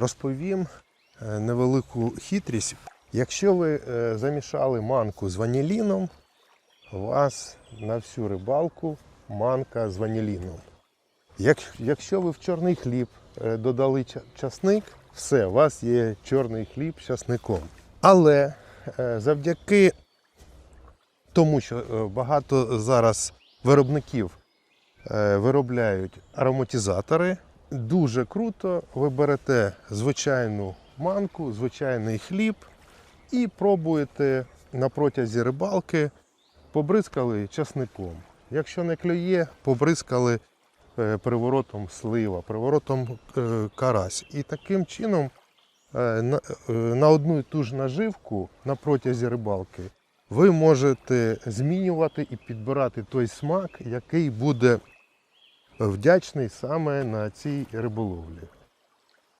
розповім е, невелику хитрість. Якщо ви е, замішали манку з ваніліном, у вас на всю рибалку манка з ваніліном. Якщо ви в чорний хліб е, додали часник, все, у вас є чорний хліб з часником. Але завдяки тому, що багато зараз виробників виробляють ароматизатори, дуже круто ви берете звичайну манку, звичайний хліб і пробуєте на протязі рибалки, побризкали часником. Якщо не клює, побризкали е, приворотом слива, приворотом е, карась. І таким чином е, на, одну і ту ж наживку на протязі рибалки ви можете змінювати і підбирати той смак, який буде вдячний саме на цій риболовлі.